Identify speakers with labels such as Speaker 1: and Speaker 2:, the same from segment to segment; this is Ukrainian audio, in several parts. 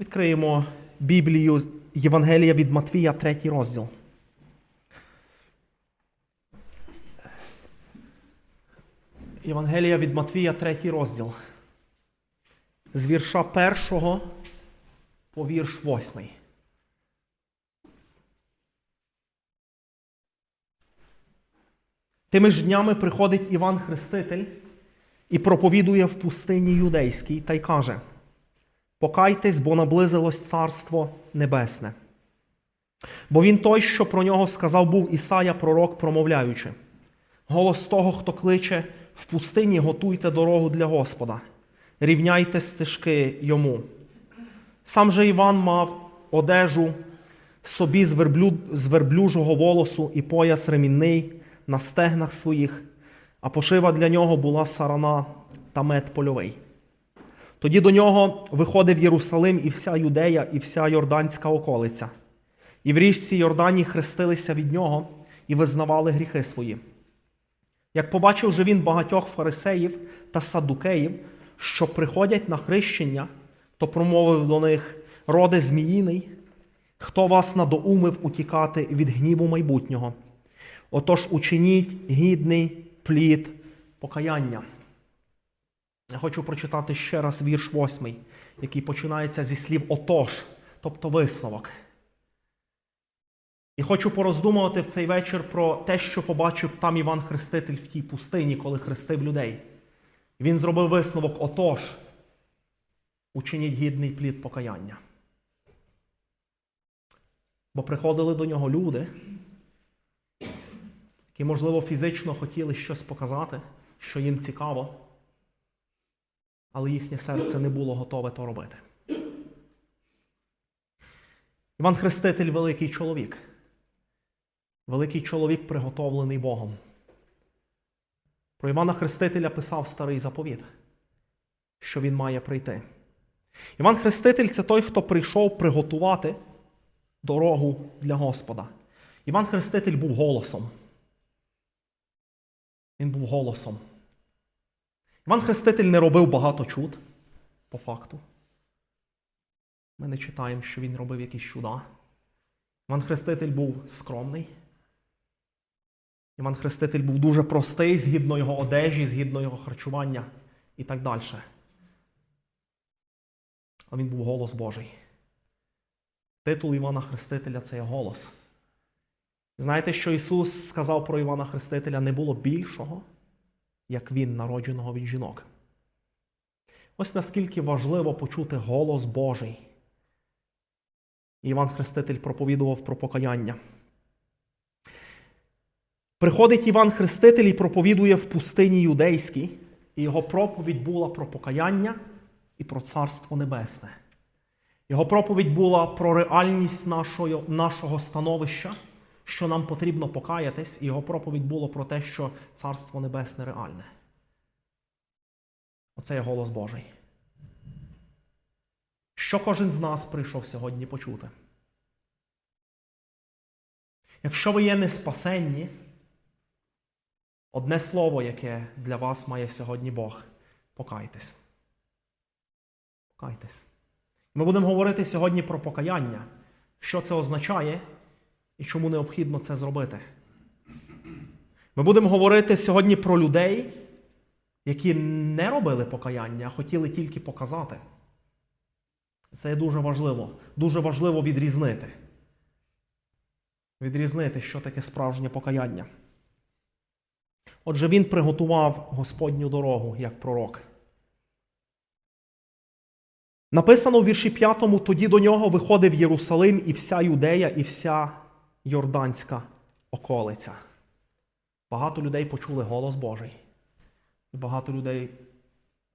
Speaker 1: Відкриємо Біблію Євангелія від Матвія, третій розділ. Євангелія від Матвія, третій розділ. З вірша першого по вірш восьмий. Тими ж днями приходить Іван Хреститель і проповідує в пустині юдейській та й каже: Покайтесь, бо наблизилось Царство Небесне. Бо він той, що про нього сказав був Ісая, пророк, промовляючи: Голос того, хто кличе, в пустині готуйте дорогу для Господа, рівняйте стежки йому. Сам же Іван мав одежу собі з, верблю... з верблюжого волосу і пояс ремінний на стегнах своїх, а пошива для нього була сарана та мед польовий. Тоді до нього виходив Єрусалим і вся Юдея, і вся Йорданська околиця. І в річці Йордані хрестилися від нього і визнавали гріхи свої. Як побачив же він багатьох фарисеїв та садукеїв, що приходять на хрещення, то промовив до них роде зміїний, хто вас надоумив утікати від гніву майбутнього. Отож учиніть гідний плід покаяння. Хочу прочитати ще раз вірш восьмий, який починається зі слів отож, тобто висновок. І хочу пороздумувати в цей вечір про те, що побачив там Іван Хреститель в тій пустині, коли хрестив людей. Він зробив висновок отож, учиніть гідний плід покаяння. Бо приходили до нього люди, які, можливо, фізично хотіли щось показати, що їм цікаво, але їхнє серце не було готове то робити. Іван Хреститель великий чоловік. Великий чоловік, приготовлений Богом. Про Івана Хрестителя писав старий заповіт, що він має прийти. Іван Хреститель це той, хто прийшов приготувати дорогу для Господа. Іван Хреститель був голосом. Він був голосом. Іван Хреститель не робив багато чуд, по факту. Ми не читаємо, що він робив якісь чуда. Іван Хреститель був скромний. Іван Хреститель був дуже простий, згідно його одежі, згідно його харчування і так далі. А він був голос Божий. Титул Івана Хрестителя це є голос. Знаєте, що Ісус сказав про Івана Хрестителя не було більшого, як Він, народженого від жінок. Ось наскільки важливо почути голос Божий. Іван Хреститель проповідував про покаяння. Приходить Іван Хреститель і проповідує в пустині юдейській, і його проповідь була про покаяння і про Царство Небесне. Його проповідь була про реальність нашого, нашого становища, що нам потрібно покаятись, і його проповідь була про те, що Царство Небесне реальне. Оце є голос Божий. Що кожен з нас прийшов сьогодні почути? Якщо ви є не спасенні, одне слово, яке для вас має сьогодні Бог покайтесь. Покайтесь. Ми будемо говорити сьогодні про покаяння, що це означає і чому необхідно це зробити. Ми будемо говорити сьогодні про людей, які не робили покаяння, а хотіли тільки показати. Це є дуже важливо. Дуже важливо відрізнити. Відрізнити, що таке справжнє покаяння. Отже, він приготував Господню дорогу як пророк. Написано в вірші 5, тоді до нього виходив Єрусалим і вся Юдея, і вся Йорданська околиця. Багато людей почули голос Божий. І багато людей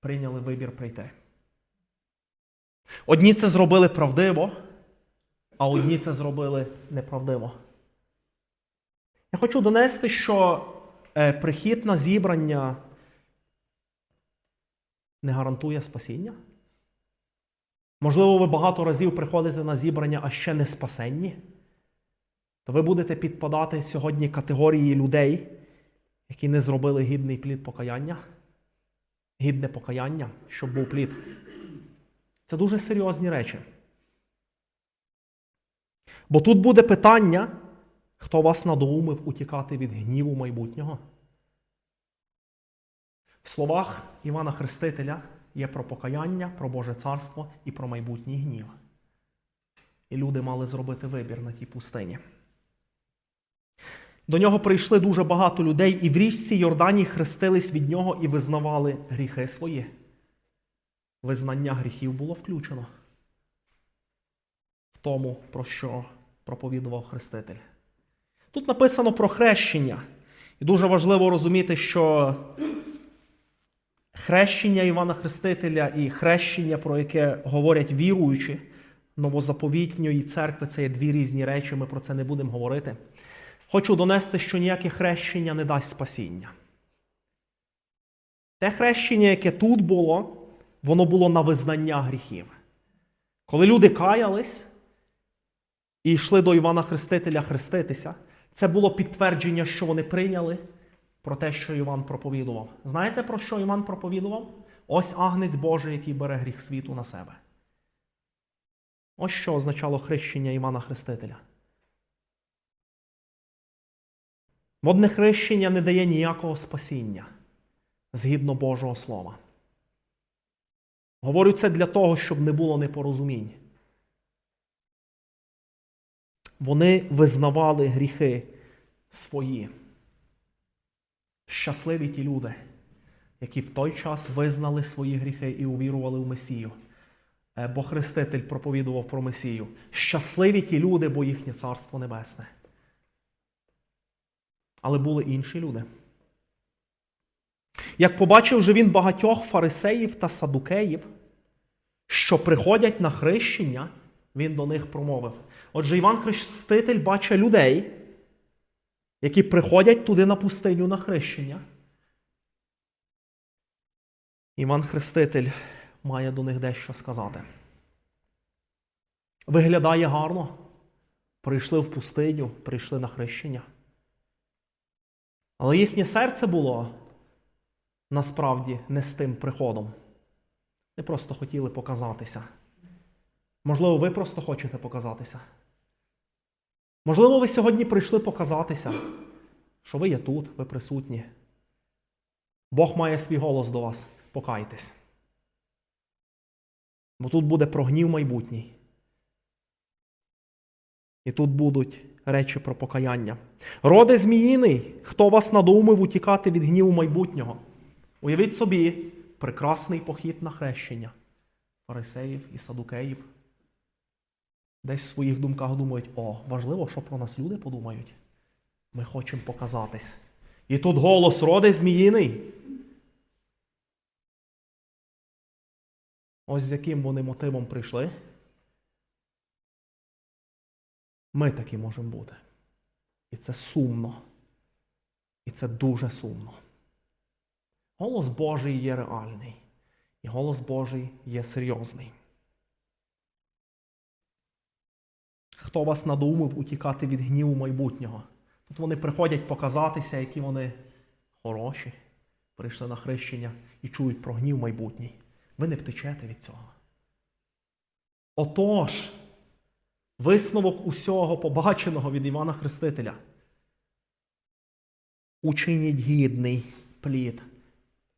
Speaker 1: прийняли вибір прийти. Одні це зробили правдиво, а одні це зробили неправдиво. Я хочу донести, що е, прихід на зібрання не гарантує спасіння. Можливо, ви багато разів приходите на зібрання, а ще не спасенні. То ви будете підпадати сьогодні категорії людей, які не зробили гідний плід покаяння, гідне покаяння, щоб був плід. Це дуже серйозні речі. Бо тут буде питання, хто вас надоумив утікати від гніву майбутнього. В словах Івана Хрестителя є про покаяння, про Боже царство і про майбутній гнів. І люди мали зробити вибір на тій пустині. До нього прийшли дуже багато людей, і в річці Йордані хрестились від нього і визнавали гріхи свої. Визнання гріхів було включено в тому, про що проповідував Хреститель. Тут написано про хрещення. І дуже важливо розуміти, що хрещення Івана Хрестителя і хрещення, про яке говорять віруючі новозаповітньої церкви, це є дві різні речі, ми про це не будемо говорити. Хочу донести, що ніяке хрещення не дасть спасіння. Те хрещення, яке тут було, воно було на визнання гріхів. Коли люди каялись і йшли до Івана Хрестителя хреститися, це було підтвердження, що вони прийняли про те, що Іван проповідував. Знаєте, про що Іван проповідував? Ось агнець Божий, який бере гріх світу на себе. Ось що означало хрещення Івана Хрестителя. Водне хрещення не дає ніякого спасіння згідно Божого Слова. Говорю це для того, щоб не було непорозумінь. Вони визнавали гріхи свої. Щасливі ті люди, які в той час визнали свої гріхи і увірували в Месію. Е, Бо Хреститель проповідував про Месію. Щасливі ті люди, бо їхнє царство небесне. Але були інші люди. Як побачив же він багатьох фарисеїв та садукеїв, що приходять на хрещення, він до них промовив. Отже, Іван Хреститель бачить людей, які приходять туди на пустиню на хрещення. Іван Хреститель має до них дещо сказати. Виглядає гарно. Прийшли в пустиню, прийшли на хрещення. Але їхнє серце було насправді не з тим приходом. Вони просто хотіли показатися. Можливо, ви просто хочете показатися. Можливо, ви сьогодні прийшли показатися, що ви є тут, ви присутні. Бог має свій голос до вас. Покайтесь. Бо тут буде про гнів майбутній. І тут будуть речі про покаяння. Роде зміїний, хто вас надумив утікати від гніву майбутнього? Уявіть собі прекрасний похід на хрещення фарисеїв і садукеїв. Десь в своїх думках думають, о, важливо, що про нас люди подумають. Ми хочемо показатись. І тут голос роде зміїний. Ось з яким вони мотивом прийшли. Ми такі можемо бути. І це сумно. І це дуже сумно. Голос Божий є реальний. І голос Божий є серйозний. Хто вас надумав утікати від гніву майбутнього? Тут вони приходять показатися, які вони хороші, прийшли на хрещення і чують про гнів майбутній. Ви не втечете від цього. Отож, висновок усього побаченого від Івана Хрестителя. Учиніть гідний плід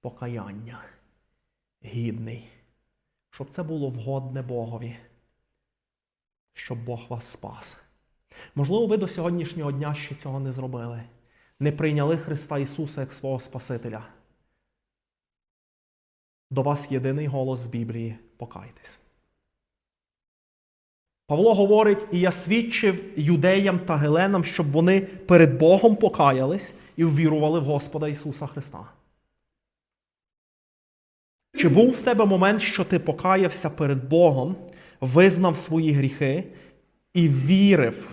Speaker 1: покаяння. Гідний. Щоб це було вгодне Богові. Щоб Бог вас спас. Можливо, ви до сьогоднішнього дня ще цього не зробили. Не прийняли Христа Ісуса як свого Спасителя. До вас єдиний голос з Біблії покайтесь. Павло говорить, і я свідчив юдеям та геленам, щоб вони перед Богом покаялись і ввірували в Господа Ісуса Христа. Чи був в тебе момент, що ти покаявся перед Богом, визнав свої гріхи і вірив,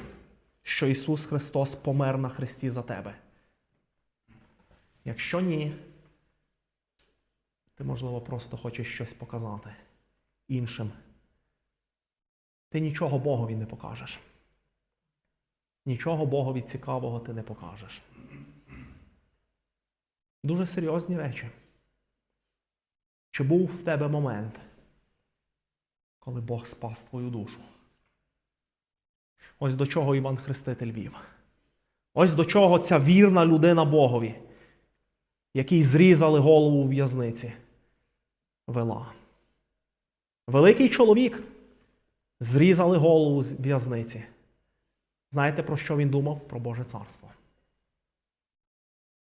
Speaker 1: що Ісус Христос помер на Христі за тебе? Якщо ні, ти, можливо, просто хочеш щось показати іншим. Ти нічого Богові не покажеш. Нічого Богові цікавого ти не покажеш. Дуже серйозні речі. Чи був в тебе момент, коли Бог спас твою душу? Ось до чого Іван Хреститель вів. Ось до чого ця вірна людина Богові, якій зрізали голову у в'язниці, вела. Великий чоловік зрізали голову з в'язниці. Знаєте, про що він думав? Про Боже царство.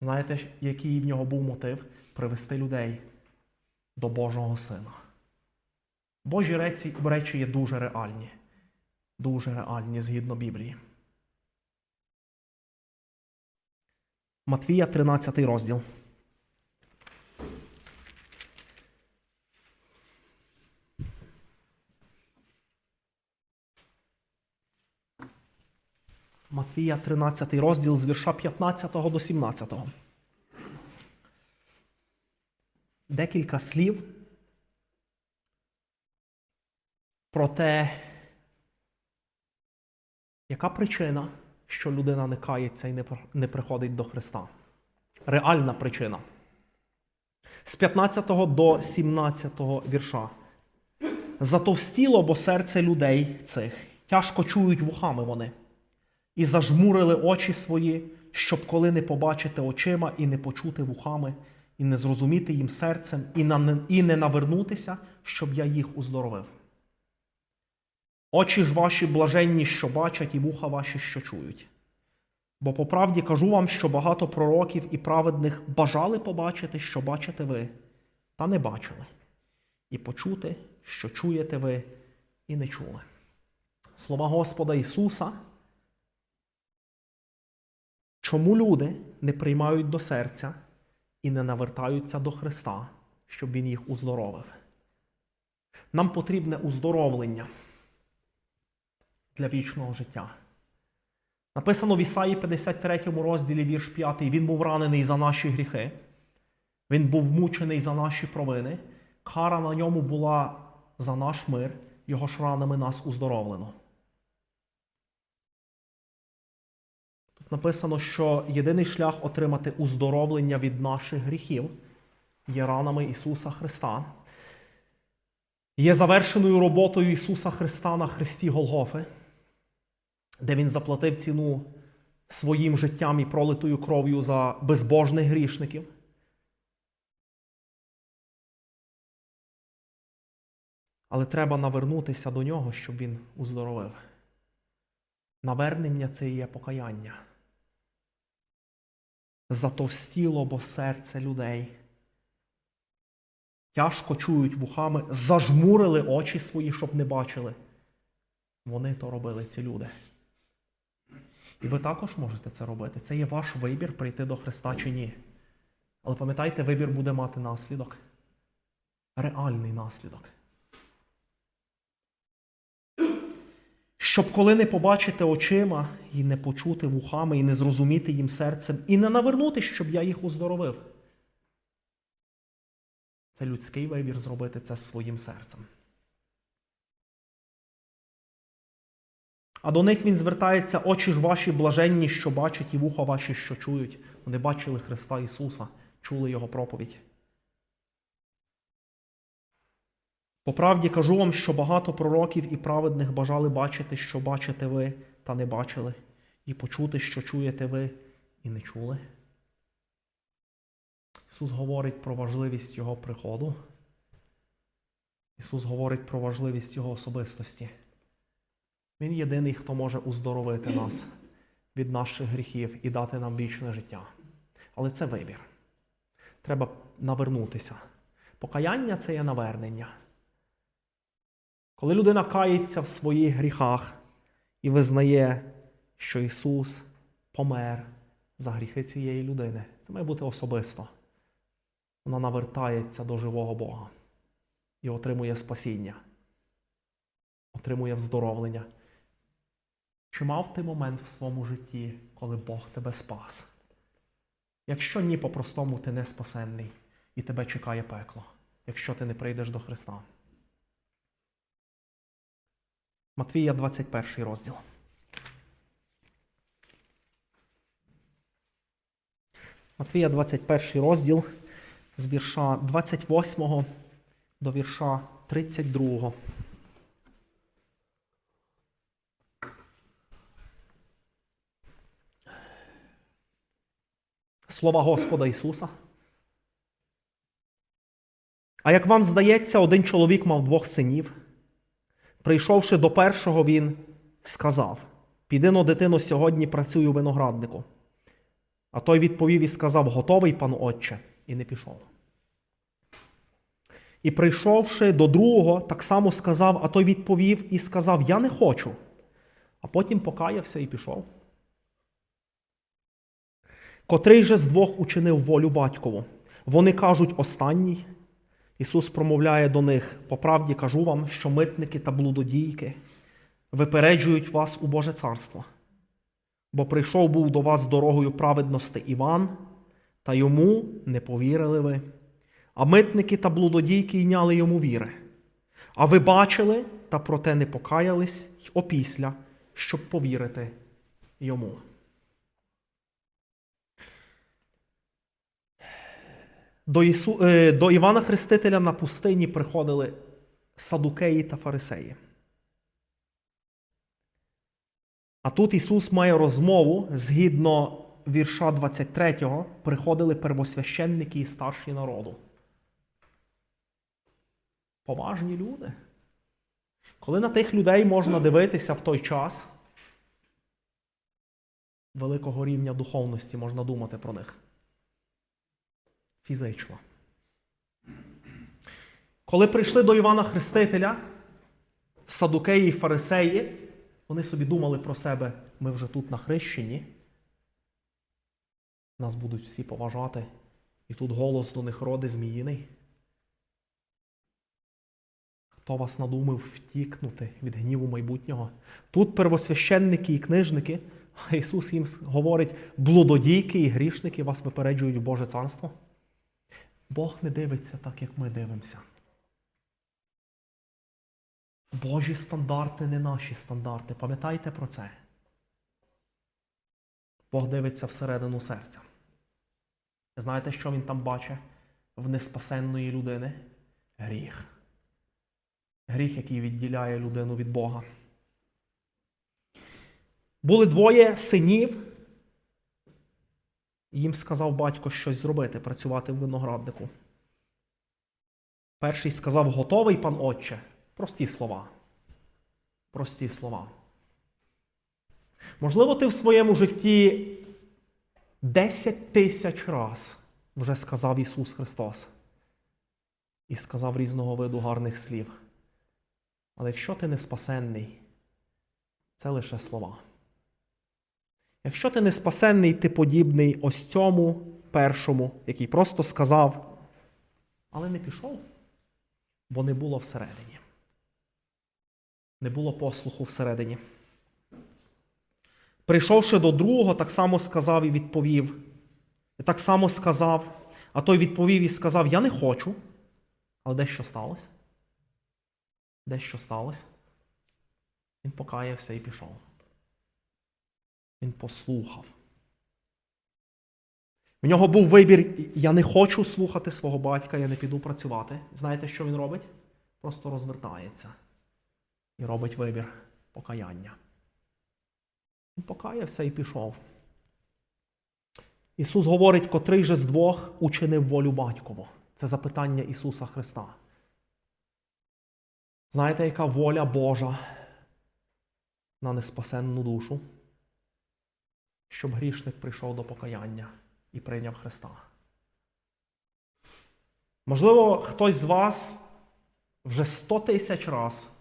Speaker 1: Знаєте, який в нього був мотив? Привести людей до Божого Сина. Божі речі, речі є дуже реальні. Дуже реальні згідно Біблії. Матвія, 13 розділ. Матвія, 13 розділ з вірша 15 до 17. Декілька слів про те, яка причина, що людина не кається і не приходить до Христа? Реальна причина. З 15 до 17 вірша. Затовстіло, бо серце людей цих, тяжко чують вухами вони, і зажмурили очі свої, щоб коли не побачити очима і не почути вухами, і не зрозуміти їм серцем, і, не навернутися, щоб я їх уздоровив. Очі ж ваші блаженні, що бачать, і вуха ваші, що чують. Бо по правді кажу вам, що багато пророків і праведних бажали побачити, що бачите ви, та не бачили, і почути, що чуєте ви, і не чули. Слова Господа Ісуса. Чому люди не приймають до серця і не навертаються до Христа, щоб Він їх уздоровив? Нам потрібне уздоровлення для вічного життя. Написано в Ісаї 53 розділі вірш 5. Він був ранений за наші гріхи, він був мучений за наші провини. Кара на ньому була за наш мир, його ж ранами нас уздоровлено. Написано, що єдиний шлях отримати уздоровлення від наших гріхів є ранами Ісуса Христа. Є завершеною роботою Ісуса Христа на Христі Голгофи, де Він заплатив ціну своїм життям і пролитою кров'ю за безбожних грішників. Але треба навернутися до нього, щоб він уздоровив. Навернення це і є покаяння. Затовстіло, бо серце людей. Тяжко чують вухами, зажмурили очі свої, щоб не бачили. Вони то робили, ці люди. І ви також можете це робити. Це є ваш вибір прийти до Христа чи ні. Але пам'ятайте, вибір буде мати наслідок. Реальний наслідок. Щоб коли не побачити очима і не почути вухами, і не зрозуміти їм серцем, і не навернути, щоб я їх уздоровив. Це людський вибір зробити це своїм серцем. А до них він звертається, очі ж ваші блаженні, що бачать, і вуха ваші, що чують. Вони бачили Христа Ісуса, чули Його проповідь. По правді кажу вам, що багато пророків і праведних бажали бачити, що бачите ви, та не бачили, і почути, що чуєте ви, і не чули. Ісус говорить про важливість Його приходу. Ісус говорить про важливість Його особистості. Він єдиний, хто може уздоровити нас від наших гріхів і дати нам вічне життя. Але це вибір. Треба навернутися. Покаяння це є навернення. Коли людина кається в своїх гріхах і визнає, що Ісус помер за гріхи цієї людини, це має бути особисто. Вона навертається до живого Бога і отримує спасіння, отримує вздоровлення. Чи мав ти момент в своєму житті, коли Бог тебе спас? Якщо ні, по-простому ти не спасенний і тебе чекає пекло, якщо ти не прийдеш до Христа. Матвія 21 розділ. Матвія 21 розділ з вірша 28 до вірша 32. Слова Господа Ісуса. А як вам здається, один чоловік мав двох синів. Прийшовши до першого, він сказав: Піди но, дитино, сьогодні працюю у винограднику. А той відповів і сказав: Готовий, пан отче, і не пішов. І прийшовши до другого, так само сказав, а той відповів і сказав: Я не хочу. А потім покаявся і пішов. Котрий же з двох учинив волю батькову. Вони кажуть останній. Ісус промовляє до них: по правді кажу вам, що митники та блудодійки випереджують вас у Боже царство. Бо прийшов був до вас дорогою праведності Іван, та йому не повірили ви. А митники та блудодійки йняли йому віри. А ви бачили, та проте не покаялись й опісля, щоб повірити йому. До, Ісу... е, до Івана Хрестителя на пустині приходили садукеї та фарисеї. А тут Ісус має розмову згідно вірша 23, приходили первосвященники і старші народу. Поважні люди. Коли на тих людей можна дивитися в той час великого рівня духовності, можна думати про них. Фізично. Коли прийшли до Івана Хрестителя, садукеї і фарисеї, вони собі думали про себе, ми вже тут на хрещенні. Нас будуть всі поважати, і тут голос до них роди зміїний. Хто вас надумав втікнути від гніву майбутнього? Тут первосвященники і книжники, а Ісус їм говорить, блудодійки і грішники вас випереджують в Боже царство. Бог не дивиться так, як ми дивимося. Божі стандарти не наші стандарти. Пам'ятайте про це. Бог дивиться всередину серця. Знаєте, що він там бачить в неспасенної людини? Гріх. Гріх, який відділяє людину від Бога. Були двоє синів. Їм сказав батько щось зробити, працювати в винограднику. Перший сказав: Готовий, пан отче. Прості слова. Прості слова. Можливо, ти в своєму житті 10 тисяч раз вже сказав Ісус Христос. І сказав різного виду гарних слів. Але якщо ти не спасенний, це лише слова. Якщо ти не спасенний, ти подібний ось цьому першому, який просто сказав, але не пішов, бо не було всередині. Не було послуху всередині. Прийшовши до другого, так само сказав і відповів. І так само сказав, а той відповів і сказав: Я не хочу. Але дещо сталося. Дещо сталося. Він покаявся і пішов. Він послухав. В нього був вибір: я не хочу слухати свого батька, я не піду працювати. Знаєте, що він робить? Просто розвертається і робить вибір покаяння. Він покаявся і пішов. Ісус говорить, котрий же з двох учинив волю батькову. Це запитання Ісуса Христа. Знаєте, яка воля Божа на неспасенну душу? Щоб грішник прийшов до покаяння і прийняв Христа. Можливо, хтось з вас вже сто тисяч раз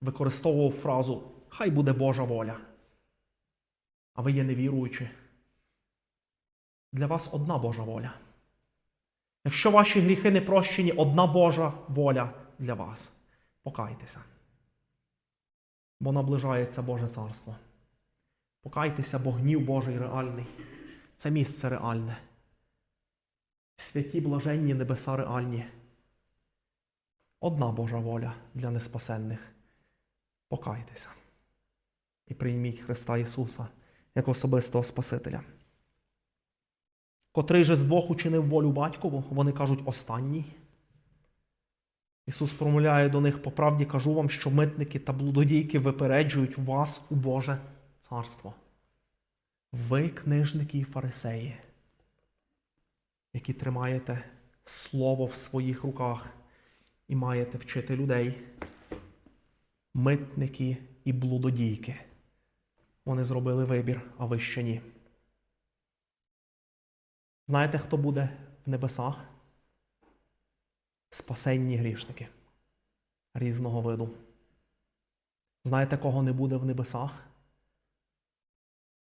Speaker 1: використовував фразу Хай буде Божа воля. А ви є невіруючі. Для вас одна Божа воля. Якщо ваші гріхи не прощені, одна Божа воля для вас. Покайтеся. Бо наближається Боже царство. Покайтеся, бо гнів Божий реальний. Це місце реальне. Святі блаженні небеса реальні. Одна Божа воля для неспасенних. Покайтеся і прийміть Христа Ісуса як особистого Спасителя. Котрий же з двох учинив волю батькову, вони кажуть останній. Ісус промовляє до них по правді кажу вам, що митники та блудодійки випереджують вас у Боже царство. Ви, книжники і фарисеї, які тримаєте слово в своїх руках і маєте вчити людей, митники і блудодійки. Вони зробили вибір, а ви ще ні. Знаєте, хто буде в небесах? Спасенні грішники різного виду. Знаєте, кого не буде в небесах?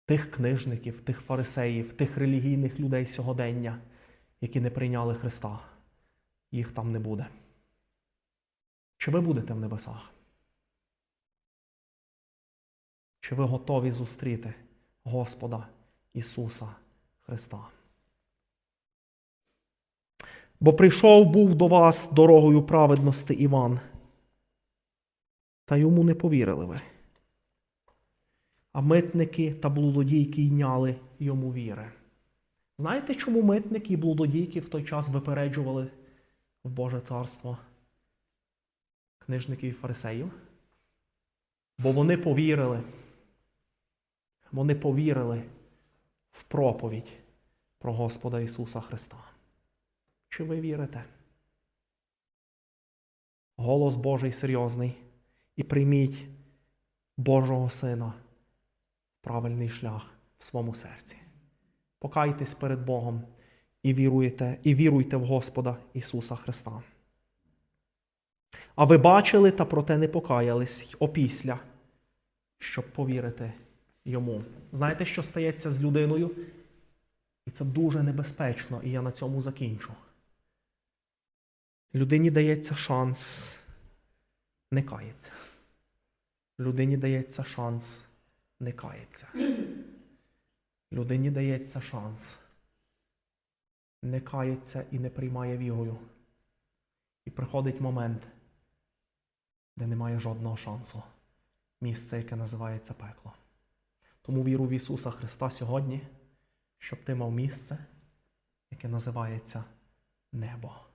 Speaker 1: Тих книжників, тих фарисеїв, тих релігійних людей сьогодення, які не прийняли Христа. Їх там не буде. Чи ви будете в небесах? Чи ви готові зустріти Господа Ісуса Христа? Бо прийшов був до вас дорогою праведності Іван, та йому не повірили ви. А митники та блудодійки йняли йому віри. Знаєте, чому митники і блудодійки в той час випереджували в Боже царство книжників і фарисеїв? Бо вони повірили. Вони повірили в проповідь про Господа Ісуса Христа. Чи ви вірите? Голос Божий серйозний. І прийміть Божого Сина правильний шлях в своєму серці. Покайтесь перед Богом і віруйте, і віруйте в Господа Ісуса Христа. А ви бачили та проте не покаялись опісля, щоб повірити йому. Знаєте, що стається з людиною? І це дуже небезпечно, і я на цьому закінчу. Людині дається шанс не кається. Людині дається шанс не кається. Людині дається шанс не кається і не приймає вірою. І приходить момент, де немає жодного шансу. Місце, яке називається пекло. Тому віру в Ісуса Христа сьогодні, щоб ти мав місце, яке називається небо.